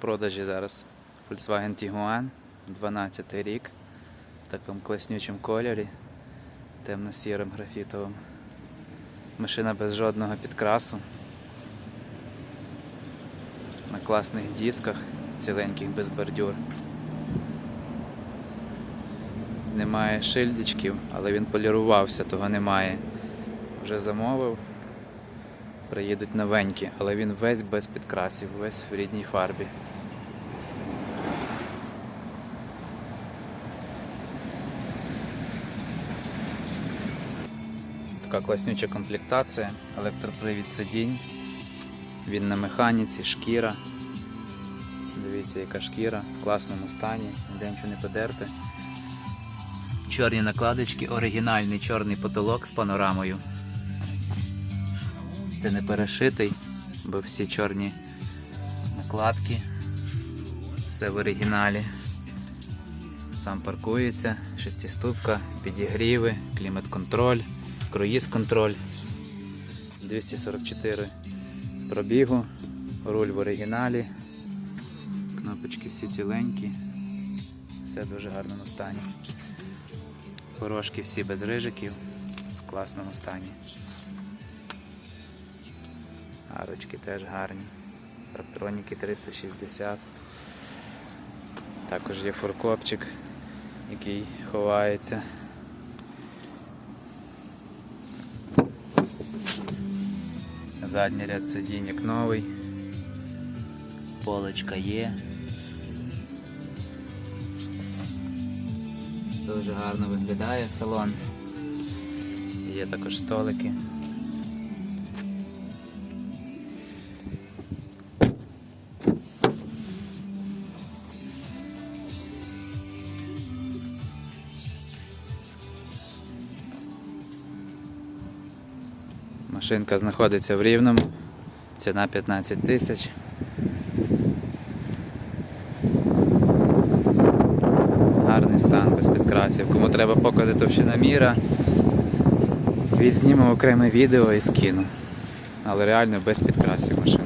продажі зараз Volkswagen Tiguan 12 рік в такому класнючому кольорі, темно-сірим графітовим. Машина без жодного підкрасу. На класних дисках, ціленьких без бордюр. Немає шильдичків, але він полірувався, того немає. Вже замовив. Приїдуть новенькі, але він весь без підкрасів, весь в рідній фарбі. Така класнюча комплектація, електропривід сидінь. Він на механіці, шкіра. Дивіться, яка шкіра в класному стані, ніде нічого не подерте. Чорні накладочки, оригінальний чорний потолок з панорамою. Це не перешитий, бо всі чорні накладки. Все в оригіналі. Сам паркується, шестиступка, підігріви, клімат-контроль, круїз-контроль. 244 пробігу, руль в оригіналі. Кнопочки всі ціленькі. Все в дуже гарному стані. Порошки всі без рижиків, в класному стані. Арочки теж гарні. Парктроніки 360. Також є фуркопчик, який ховається. Задній ряд сидінь як новий. Полочка є. Дуже гарно виглядає салон. Є також столики. Машинка знаходиться в Рівному. Ціна 15 тисяч. Гарний стан без підкрасів. Кому треба покази товщина міра, відзнімемо окреме відео і скину. Але реально без підкрасів машина.